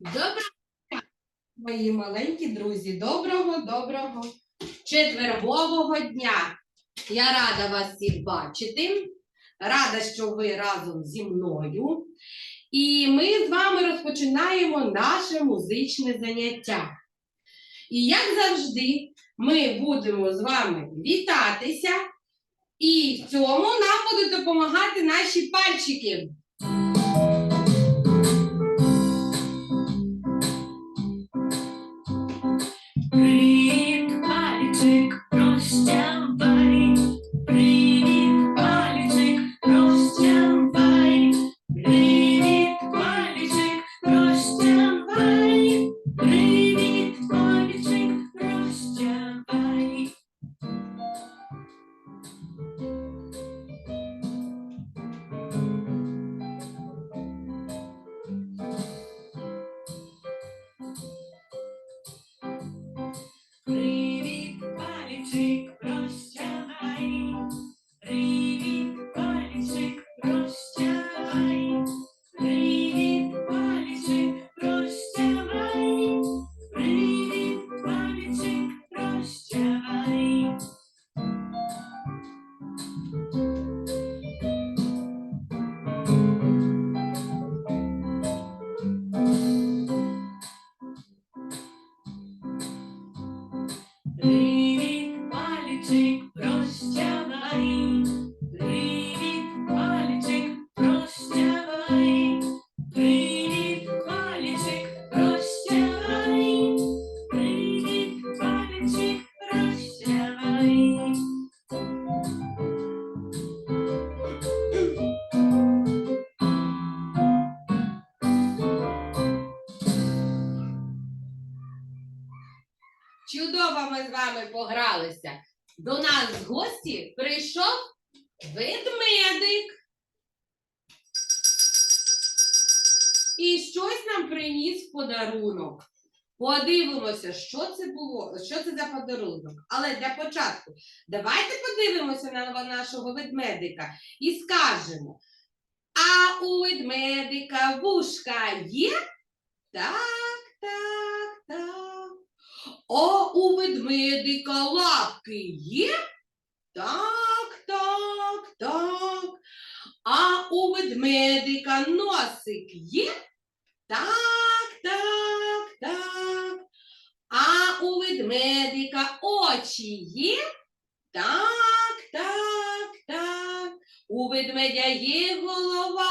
Доброго мої маленькі друзі. Доброго, доброго четвергового дня. Я рада вас всіх бачити. Рада, що ви разом зі мною. І ми з вами розпочинаємо наше музичне заняття. І як завжди, ми будемо з вами вітатися, і в цьому нам будуть допомагати наші пальчики. Stand by body. You. Подивимося, що це було, що це за подарунок. Але для початку давайте подивимося на нашого ведмедика і скажемо: а у ведмедика вушка є? Так, так, так. А у ведмедика лапки є? Так, так, так. А у ведмедика носик є? Так, так, так. А у ведмедика очі є? Так, так, так. У ведмедя є голова?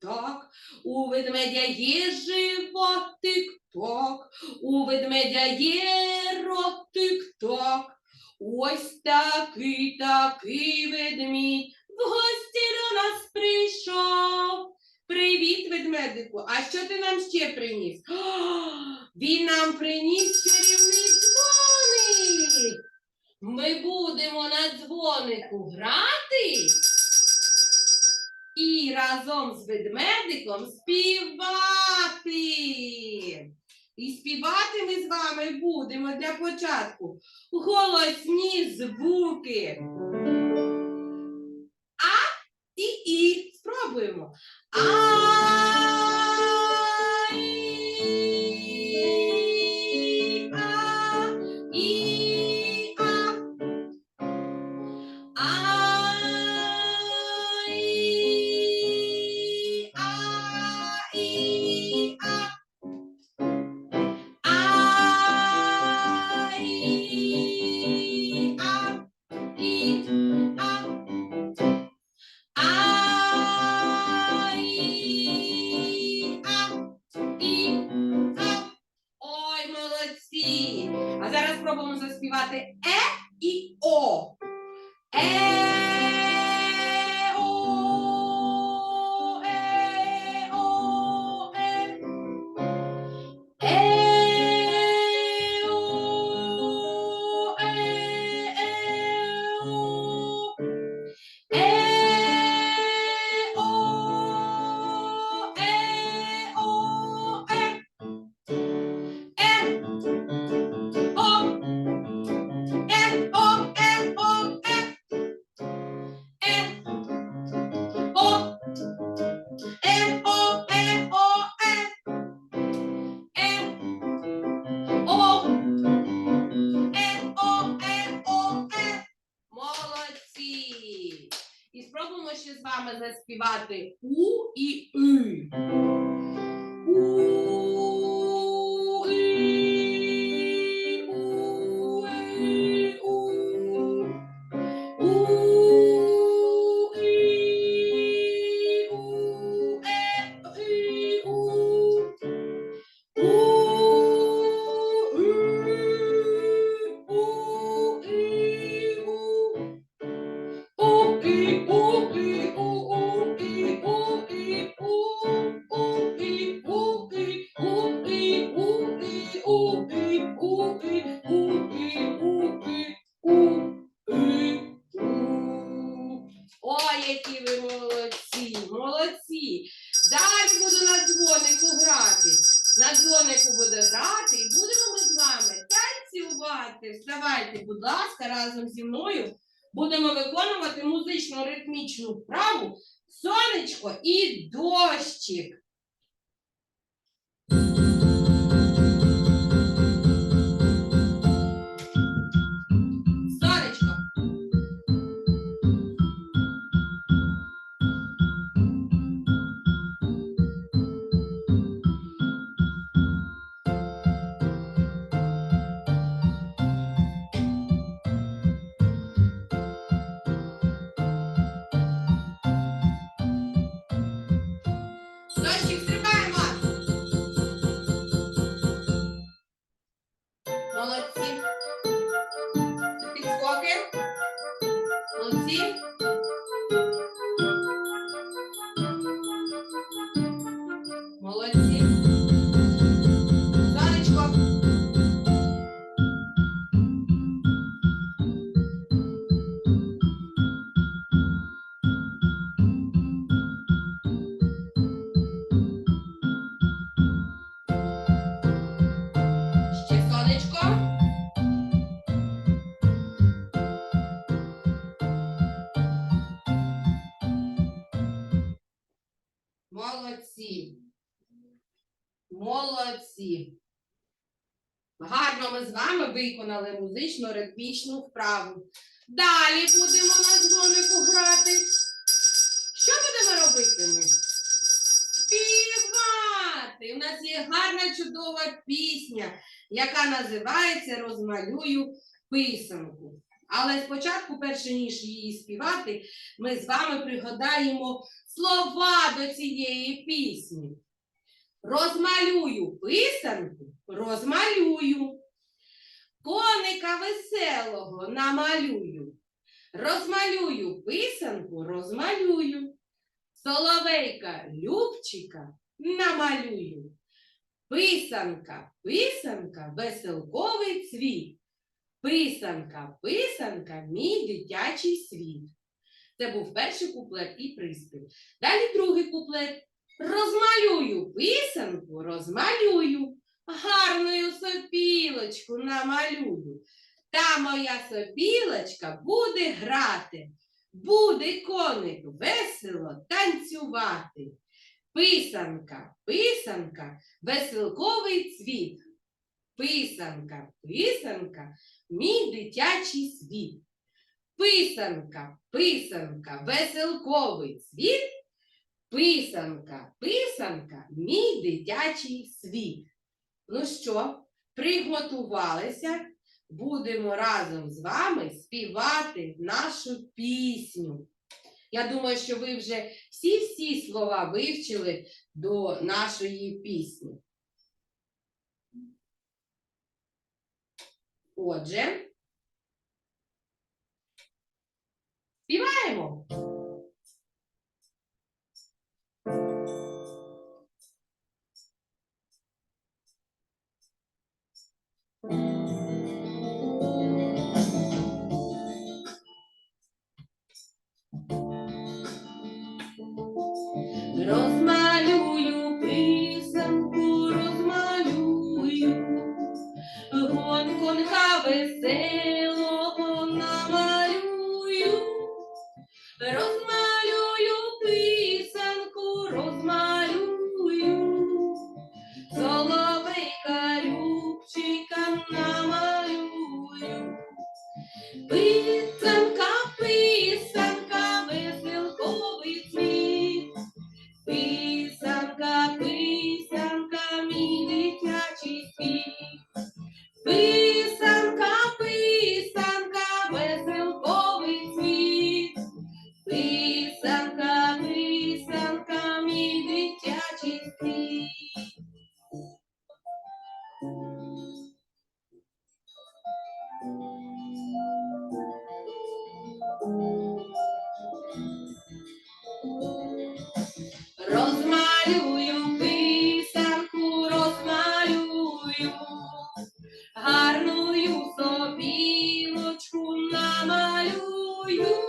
Так. У ведмедя є животик? Так. У ведмедя є ротик, так. Ось такий такий ведмідь початку голосні звуки. spivate E e O. विवाद танцювати. Вставайте, будь ласка, разом зі мною. Будемо виконувати музично ритмічну вправу сонечко і дощик. Thank you. Молодці. Гарно ми з вами виконали музично ритмічну вправу. Далі будемо на дзвонику грати. Що будемо робити ми? Співати! У нас є гарна чудова пісня, яка називається Розмалюю писанку. Але спочатку, перше ніж її співати, ми з вами пригадаємо слова до цієї пісні. Розмалюю писанку, розмалюю. Коника веселого намалюю. Розмалюю писанку, розмалюю. Соловейка Любчика намалюю. Писанка, писанка, веселковий цвіт. Писанка, писанка, мій дитячий світ. Це був перший куплет і приспів. Далі другий куплет. Розмалюю писанку, розмалюю. Гарною сопілочку намалюю. Та моя сопілочка буде грати. Буде коник весело танцювати. Писанка, писанка, веселковий цвіт. Писанка, писанка, мій дитячий світ. Писанка, писанка, веселковий цвіт. Писанка, писанка, мій дитячий світ. Ну що, приготувалися? Будемо разом з вами співати нашу пісню. Я думаю, що ви вже всі-всі слова вивчили до нашої пісні. Отже, співаємо. ¡No! for you.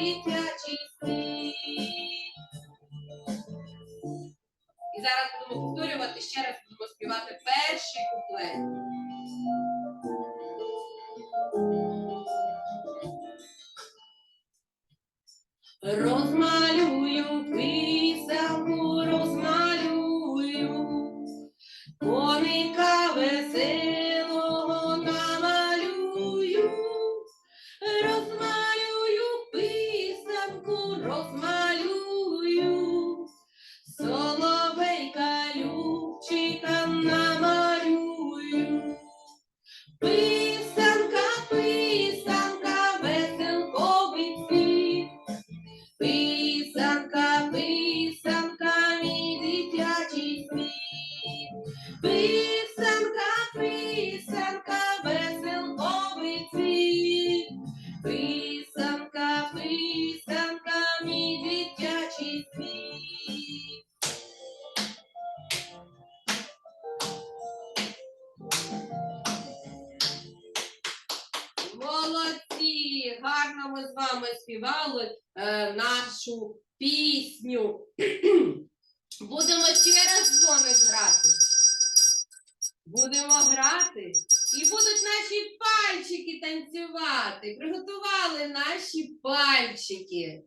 Peter. Молодці! Гарно ми з вами співали е, нашу пісню. Будемо ще раз дзвоник грати. Будемо грати і будуть наші пальчики танцювати. Приготували наші пальчики.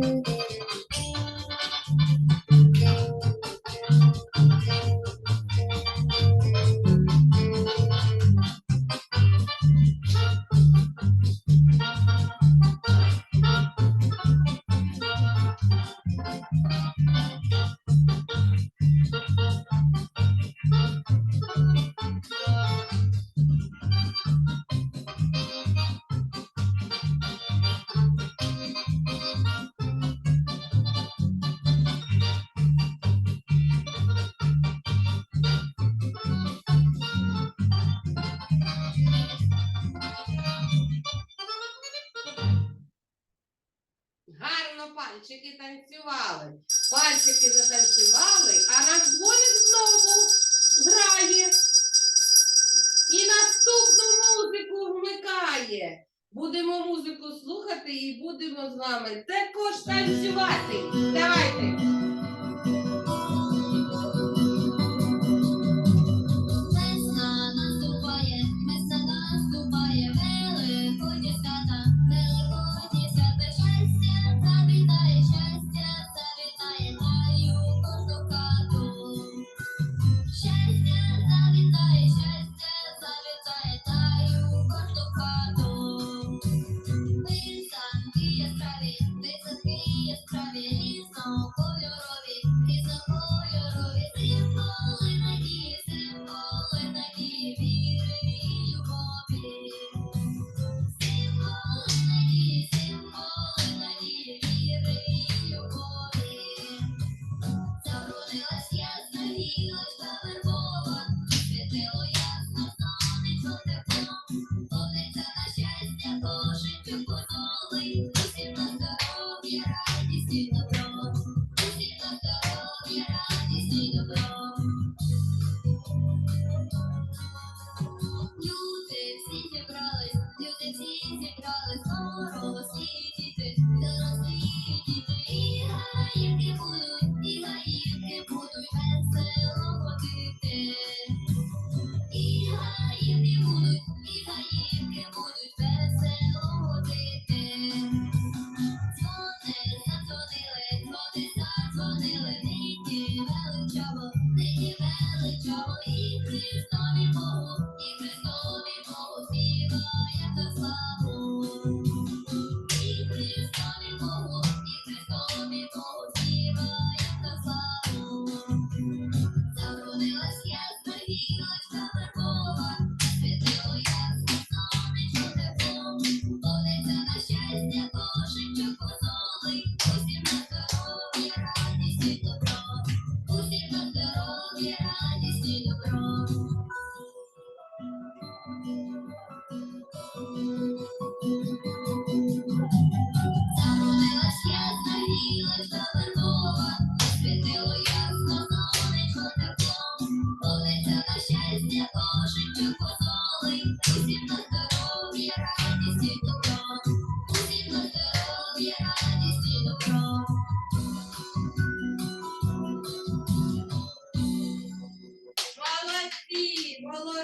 Гарно пальчики танцювали. Пальчики затанцювали, а наш дзвоник знову грає. І наступну музику вмикає. Будемо музику слухати і будемо з вами також танцювати. Давайте.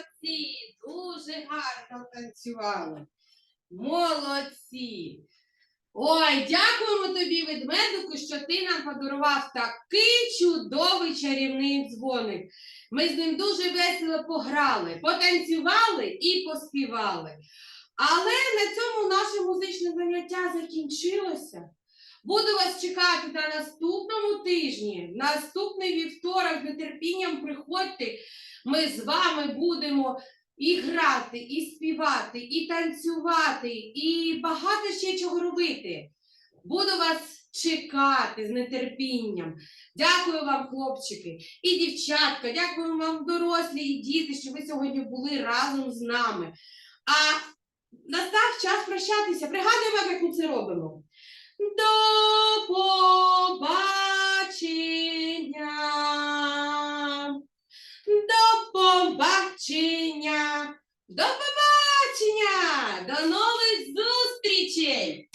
Молодці, дуже гарно танцювали. Молодці. Ой, дякуємо тобі, ведмедику, що ти нам подарував такий чудовий чарівний дзвоник. Ми з ним дуже весело пограли, потанцювали і поспівали. Але на цьому наше музичне заняття закінчилося. Буду вас чекати на наступному тижні, наступний вівторок з нетерпінням приходьте. Ми з вами будемо і грати, і співати, і танцювати, і багато ще чого робити. Буду вас чекати з нетерпінням. Дякую вам, хлопчики і дівчатка. Дякую вам, дорослі і діти, що ви сьогодні були разом з нами. А настав час прощатися. Пригадуємо, як ми це робимо. До побачення. До побачення. До побачення. До нових зустрічей.